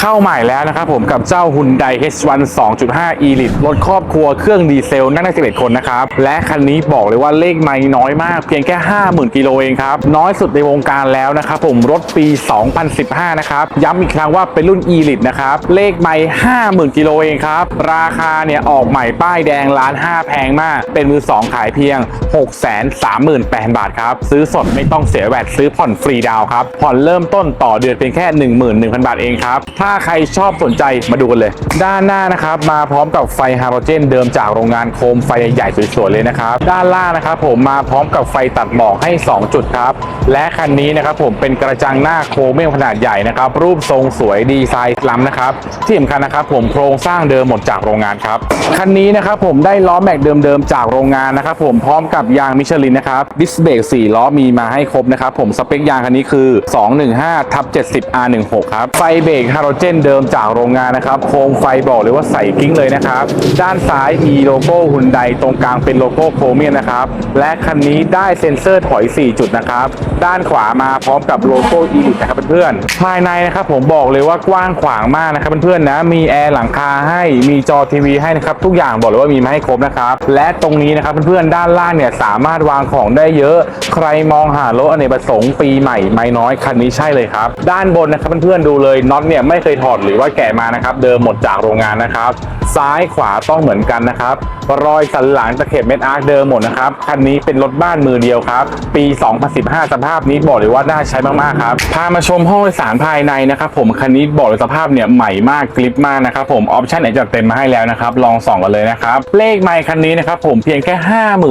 เข้าใหม่แล้วนะครับผมกับเจ้า Hyundai H1 2.5 Elite รถครอบครัวเครื่องดีเซลนั่งได้11คนนะครับ และคันนี้บอกเลยว่าเลขไม่น้อยมาก เพียงแค่ 50,000 กิโลเองครับ น้อยสุดในวงการแล้วนะครับผมรถปี 2015 นะครับ ย้ำอีกครั้งว่าเป็นรุ่น Elite นะครับ เลขไม่50,000 กิโลเองครับ ราคาเนี่ยออกใหม่ป้ายแดงล้าน5แพงมาก เป็นมือ 2 ขายเพียง 638,000 บาทครับ ซื้อสดไม่ต้องเสียแวดซื้อผ่อนฟรีดาวครับผ่อนเริ่มต้นต่อเดือนเพียงแค่ 11,000 บาทเองครับถ้าาใครชอบสนใจมาดูกันเลย ด้านหน้านะครับมาพร้อมกับไฟฮาโลเจนเดิมจากโรงงานโคมไฟใหญ่สวยๆเลยนะครับ ด้านล่างนะครับผมมาพร้อมกับไฟตัดหมอกให้ 2 จุดครับ และคันนี้นะครับผมเป็นกระจังหน้าโครเมียมขนาดใหญ่นะครับ รูปทรงสวยดีไซน์ล้ำนะครับ ที่สำคัญนะครับผมโครงสร้างเดิมหมดจากโรงงานครับ คันนี้นะครับผมได้ล้อแม็กเดิมๆจากโรงงานนะครับผมพร้อมกับยางมิชลินนะครับดิสเบรก4ล้อมีมาให้ครบนะครับผมสเปคยางคันนี้คือ 215ทับ70 R16 ครับไฟเบรกฮาโลเจนเดิมจากโรงงานนะครับ โคมไฟบอกเลยว่าใส่กิ้งเลยนะครับ ด้านซ้ายมีโลโก้ฮุนไดตรงกลางเป็นโลโก้โครเมียมนะครับ และคันนี้ได้เซ็นเซอร์ถอย 4 จุดนะครับ ด้านขวามาพร้อมกับโลโก้อีลิทนะครับเพื่อนๆ ภายในนะครับผมบอกเลยว่ากว้างขวางมากนะครับเพื่อนๆนะ มีแอร์หลังคาให้มีจอทีวีให้นะครับ ทุกอย่างบอกเลยว่ามีมาให้ครบนะครับ และตรงนี้นะครับเพื่อนๆด้านล่างเนี่ยสามารถวางของได้เยอะ ใครมองหารถอเนกประสงค์ปีใหม่ไม่น้อยคันนี้ใช่เลยครับ ด้านบนนะครับเพื่อนๆดูเลยน็อตเนี่ยไม่เคยถอดหรือว่าแกะมานะครับ เดิมหมดจากโรงงานนะครับ ซ้ายขวาต้องเหมือนกันนะครับ รอยสันหลังตะเข็บเม็ดอาร์คเดิมหมดนะครับ คันนี้เป็นรถบ้านมือเดียวครับ ปี 2015 สภาพนี้บอกเลยว่าน่าใช้มากๆครับ พามาชมห้องโดยสารภายในนะครับ ผม คันนี้บอกเลยสภาพเนี่ยใหม่มากกริปมากนะครับ ผม ออปชั่นไหนจัดเต็มมาให้แล้วนะครับ ลองส่องกันเลยนะครับ เลขไมค์คันนี้นะครับผมเพียงแค่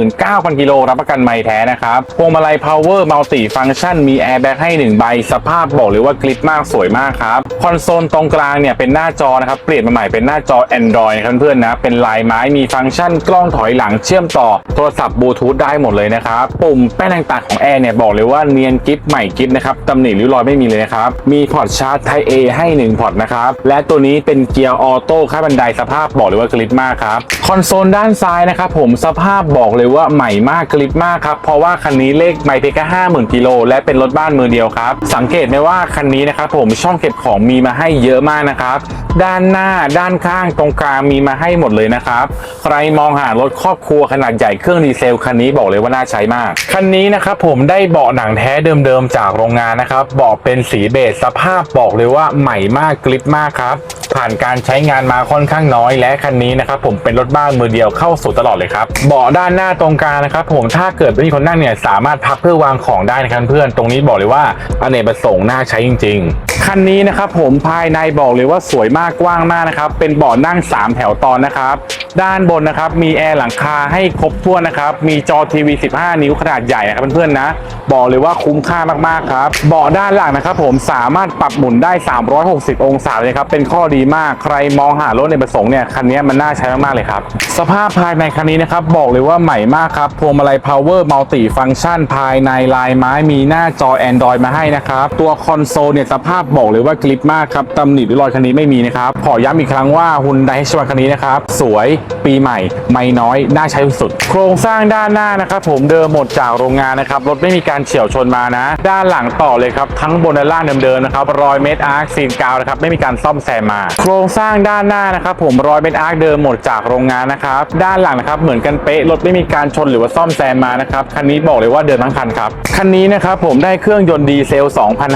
59,000กิโลรับประกันไมค์แท้นะครับ พวงมาลัย power multi function มีแอร์แบ็กให้1ใบ สภาพบอกเลยว่ากริปมากสวยมากครับ คอนโซลตรงกลางเนี่ยเป็นหน้าจอนะครับเปลี่ยนมาใหม่เป็นหน้าจอ Android นะครับเพื่อนๆนะเป็นลายไม้มีฟังก์ชันกล้องถอยหลังเชื่อมต่อโทรศัพท์บลูทูธได้หมดเลยนะครับปุ่มแป้นต่างๆของแอร์เนี่ยบอกเลยว่าเนียนกิฟใหม่กิฟนะครับตำหนิริ้วรอยไม่มีเลยนะครับมีพอร์ตชาร์จ Type A ให้1พอร์ตนะครับและตัวนี้เป็นเกียร์ออโต้ขั้นบันไดสภาพบอกเลยว่ากริปมากครับคอนโซลด้านซ้ายนะครับผมสภาพบอกเลยว่าใหม่มากกริปมากครับเพราะว่าคันนี้เลขไม่เพียงแค่ห้าหมื่นกิโลและเป็นรถบ้านมือเดียวครับสังเกตไหมว่าคันนี้นะครับผมช่องเก็บของมีมาให้เยอะมากนะครับ ด้านหน้าด้านข้างตรงกลางมีมาให้หมดเลยนะครับ ใครมองหารถครอบครัวขนาดใหญ่เครื่องดีเซลคันนี้บอกเลยว่าน่าใช้มาก คันนี้นะครับผมได้เบาะหนังแท้เดิมๆจากโรงงานนะครับเบาะเป็นสีเบจสภาพบอกเลยว่าใหม่มากกริปมากครับ ผ่านการใช้งานมาค่อนข้างน้อยและคันนี้นะครับผมเป็นรถบ้านมือเดียวเข้าสู่ตลอดเลยครับเบาะด้านหน้าตรงกลางนะครับผมถ้าเกิดไม่มีคนนั่งเนี่ยสามารถพับเพื่อวางของได้นะครับเพื่อนตรงนี้บอกเลยว่าอเนกประสงค์น่าใช้จริง ๆ คันนี้นะครับผมภายในบอกเลยว่าสวยมากกว้างมากนะครับเป็นเบาะนั่ง 3 แถวตอนนะครับด้านบนนะครับมีแอร์หลังคาให้ครบถ้วนนะครับมีจอทีวี 15 นิ้วขนาดใหญ่นะครับเพื่อนๆนะบอกเลยว่าคุ้มค่ามากๆครับเบาะด้านหลังนะครับผมสามารถปรับหมุนได้ 360 องศาเลยครับเป็นข้อดีมาก ใครมองหารถในประสงค์เนี่ยคันนี้มันน่าใช้มากๆเลยครับ สภาพภายในคันนี้นะครับบอกเลยว่าใหม่มากครับพวงมาลัย power multi function ภายในลายไม้มีหน้าจอ Android มาให้นะครับตัวคอนโซลเนี่ยสภาพบอกเลยว่ากริปมากครับตำหนิหรือรอยคันนี้ไม่มีนะครับขอย้ำอีกครั้งว่า Hyundai H1 คันนี้นะครับสวยปีใหม่ ไม่น้อยน่าใช้สุด โครงสร้างด้านหน้านะครับผมเดิมหมดจากโรงงานนะครับรถไม่มีการเฉียวชนมานะ ด้านหลังต่อเลยครับทั้งบนและล่างเดิมๆนะครับรอยเม็ดอาร์คซีนกาวนะครับไม่มีการซ่อมแซมมาโครงสร้างด้านหน้านะครับผมรอยเม็ดอาร์คเดิมหมดจากโรงงานนะครับด้านหลังนะครับเหมือนกันเป๊ะรถไม่มีการชนหรือว่าซ่อมแซมมานะครับคันนี้บอกเลยว่าเดินทั้งคันครับคันนี้นะครับผมได้เครื่องยนต์ดีเซล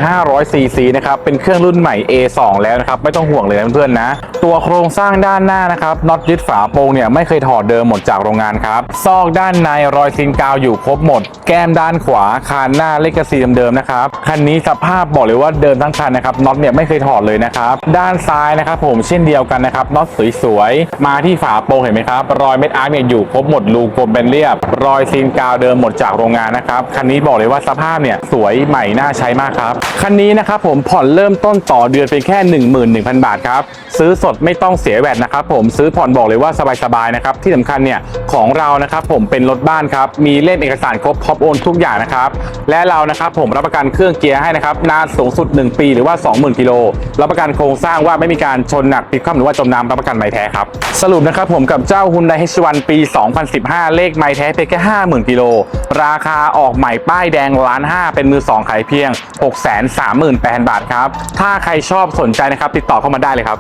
2,500 ซีซีนะครับเป็นเครื่องรุ่นใหม่ A2 แล้วนะครับไม่ต้องห่วงเลยเพื่อนๆนะตัวโครงสร้างด้านหน้านะครับน็อตยึดฝาโปรงเนี่ยไม่เคยถอดเดิมหมดจากโรงงานครับซอกด้านในรอยซีนกาวอยู่ครบหมด แก้มด้านขวาคานหน้าเลกาซีเดิมๆนะครับคันนี้สภาพบอกเลยว่าเดิมทั้งคันนะครับน็อตเนี่ยไม่เคยถอดเลยนะครับด้านซ้ายนะครับครับผมเช่นเดียวกันนะครับน็อตสวยๆ มาที่ฝาโปรงเห็นไหมครับ รอยเม็ดอาร์เนี่ยอยู่ครบหมดรูกลมเป็นเรียบ รอยซีนกาวเดิมหมดจากโรงงานนะครับ คันนี้บอกเลยว่าสภาพเนี่ยสวยใหม่น่าใช้มากครับ คันนี้นะครับผมผ่อนเริ่มต้นต่อเดือนเป็นแค่ 11,000 บาทครับ ซื้อสดไม่ต้องเสียแวดนะครับผมซื้อผ่อนบอกเลยว่าสบายๆนะครับที่สำคัญเนี่ยของเรานะครับผมเป็นรถบ้านครับมีเล่มเอกสารครบพร้อมโอนทุกอย่างนะครับและเรานะครับผมรับประกันเครื่องเกียร์ให้นะครับนานสูงสุด 1 ปีหรือว่า 20,000กิโลรับประกันโครงสร้างว่าไม่มีการชนหนักพลิกคว่ำหรือว่าจมน้ำรับประกันไม้แท้ครับ สรุปนะครับผมกับเจ้าฮุนไดฮีชวันปี 2015 เลขไม้แท้เพียงแค่ 50,000 กิโล ราคาออกใหม่ป้ายแดงล้านห้าเป็นมือสองขายเพียง 638,000 บาทครับ ถ้าใครชอบสนใจนะครับติดต่อเข้ามาได้เลยครับ